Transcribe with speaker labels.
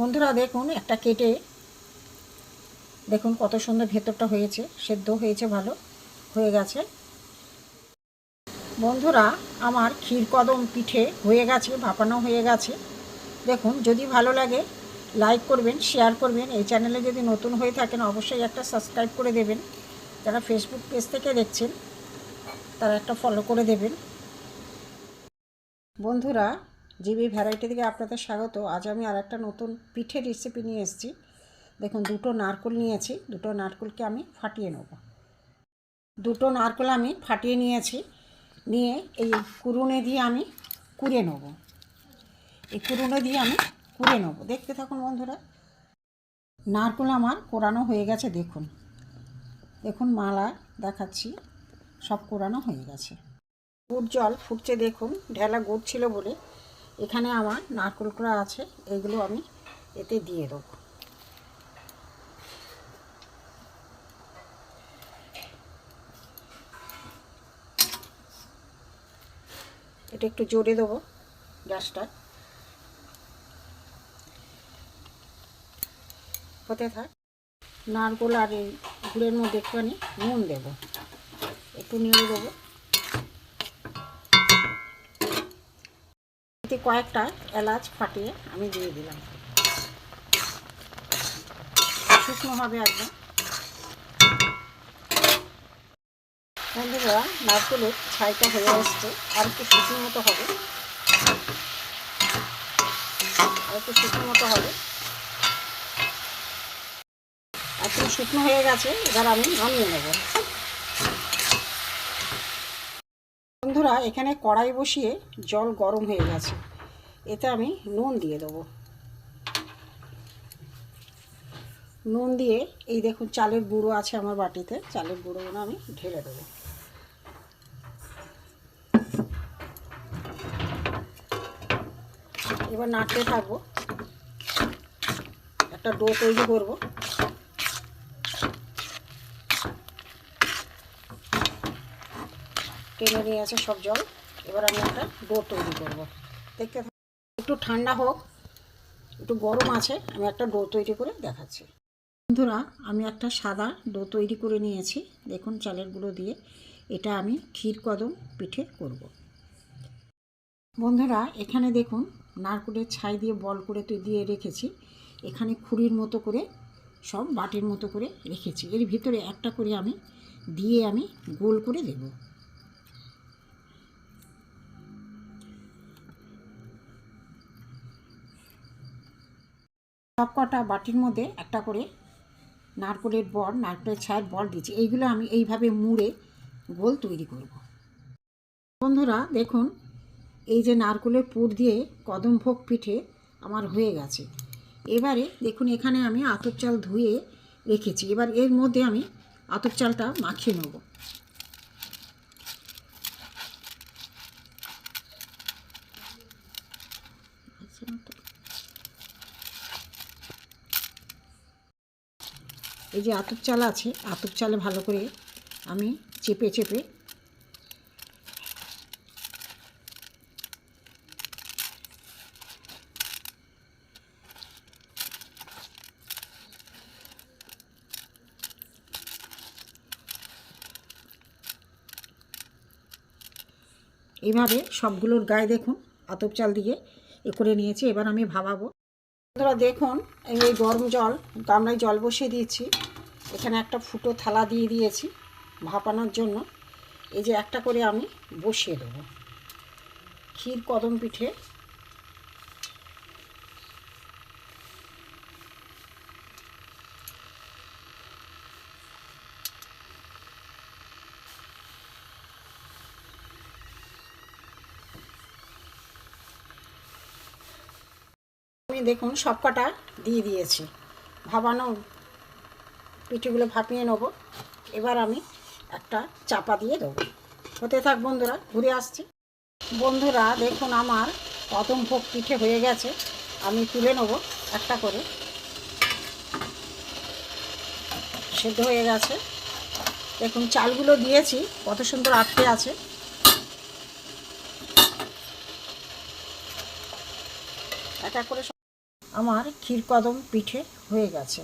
Speaker 1: বন্ধুরা দেখুন, একটা কেটে দেখুন কত সুন্দর ভেতরটা হয়েছে, সেদ্ধ হয়েছে ভালো, হয়ে গেছে। বন্ধুরা, আমার ক্ষীর কদম পিঠে হয়ে গেছে, ভাপানো হয়ে গেছে। দেখুন, যদি ভালো লাগে, লাইক করবেন, শেয়ার করবেন। এই চ্যানেলে যদি নতুন হয়ে থাকেন, অবশ্যই একটা সাবস্ক্রাইব করে দেবেন। যারা ফেসবুক পেজ থেকে দেখছেন, তারা একটা ফলো করে দেবেন। বন্ধুরা জিবি ভ্যারাইটি থেকে আপনাদের স্বাগত। আজ আমি আর একটা নতুন পিঠে রেসিপি নিয়ে এসেছি। দেখুন, দুটো নারকোল নিয়েছি। দুটো নারকোলকে আমি ফাটিয়ে নেব। দুটো নারকোল আমি ফাটিয়ে নিয়েছি। নিয়ে এই কুরুনে দিয়ে আমি কুড়ে নেব। এই কুরুনে দিয়ে আমি কুড়ে নেব। দেখতে থাকুন বন্ধুরা। নারকোল আমার কোরানো হয়ে গেছে, দেখুন। দেখুন, মালা দেখাচ্ছি, সব কোরানো হয়ে গেছে। গুড় জল ফুটছে, দেখুন। ঢেলা গুড় ছিল বলে এখানে আমার নারকোল করা আছে, এগুলো আমি এতে দিয়ে দেবো। এটা একটু জোরে দেবো গ্যাসটা। হতে থাক। নারকোল আর এই গুড়ের মধ্যে একটুখানি নুন দেবো। একটু নিয়ে দেবো। এতে কয়েকটা এলাচ ফাটিয়ে আমি দিয়ে দিলাম। শুকনো হবে একদম। বন্ধুরা, নারকেলের ছাইটা হয়ে আসছে। আর একটু শুকনো মতো হবে। আর একটু শুকনো মতো হবে একদম শুকনো হয়ে গেছে, এবার আমি নামিয়ে নেব। বন্ধুরা, এখানে কড়াই বসিয়ে জল গরম হয়ে গেছে। এতে আমি নুন দিয়ে দেবো। নুন দিয়ে এই দেখুন, চালের গুঁড়ো আছে আমার বাটিতে। চালের গুঁড়োগুলো আমি ঢেলে দেবো। এবার নাড়তে থাকব। একটা ডো তৈরি করব। টেনে নিয়ে আছে সব জল। এবার আমি একটা ডো তৈরি করব। দেখতে একটু ঠান্ডা হোক, একটু গরম আছে, আমি একটা ডো তৈরি করে দেখাচ্ছি। বন্ধুরা, আমি একটা সাদা ডো তৈরি করে নিয়েছি। দেখুন চালের গুঁড়ো দিয়ে এটা আমি ক্ষীর কদম পিঠে করব। বন্ধুরা, এখানে দেখুন নারকুলের ছাই দিয়ে বল করে তুই দিয়ে রেখেছি। এখানে খুঁড়ির মতো করে, সব বাটির মতো করে রেখেছি। এর ভিতরে একটা করে আমি, দিয়ে আমি গোল করে দেব। সব কটা বাটির মধ্যে একটা করে নারকলের বল, নারকলের ছায়ের বল দিয়েছি। এইগুলো আমি এইভাবে মুড়ে গোল তৈরি করব। বন্ধুরা, দেখুন, এই যে নারকলের পুর দিয়ে কদমভোগ পিঠে আমার হয়ে গেছে। এবারে দেখুন, এখানে আমি আতপ চাল ধুয়ে রেখেছি। এবার এর মধ্যে আমি আতপ চালটা মাখিয়ে নেব। এই যে আতপ চাল আছে, আতপ চালে ভালো করে আমি চেপে চেপে এইভাবে সবগুলোর গায়ে দেখুন, আতপ চাল দিয়ে এ করে নিয়েছি, এবার আমি ভাবাবো বন্ধুরা দেখুন, এই গরম জল গামলায় জল বসিয়ে দিয়েছি। এখানে একটা ফুটো থালা দিয়ে দিয়েছি ভাপানোর জন্য। এই যে একটা করে আমি বসিয়ে দেবো। ক্ষীর কদম পিঠে আমি দেখুন সব কটা দিয়ে দিয়েছি। ভাবানো পিঠেগুলো ভাপিয়ে নেব। এবার আমি একটা চাপা দিয়ে দেবো। হতে থাক বন্ধুরা, ঘুরে আসছি। বন্ধুরা, দেখুন আমার কদম ভোগ পিঠে হয়ে গেছে। আমি তুলে নেব একটা করে। সেদ্ধ হয়ে গেছে। দেখুন, চালগুলো দিয়েছি। কত সুন্দর আটকে আছে। একটা করে আমার ক্ষীরকদম পিঠে হয়ে গেছে।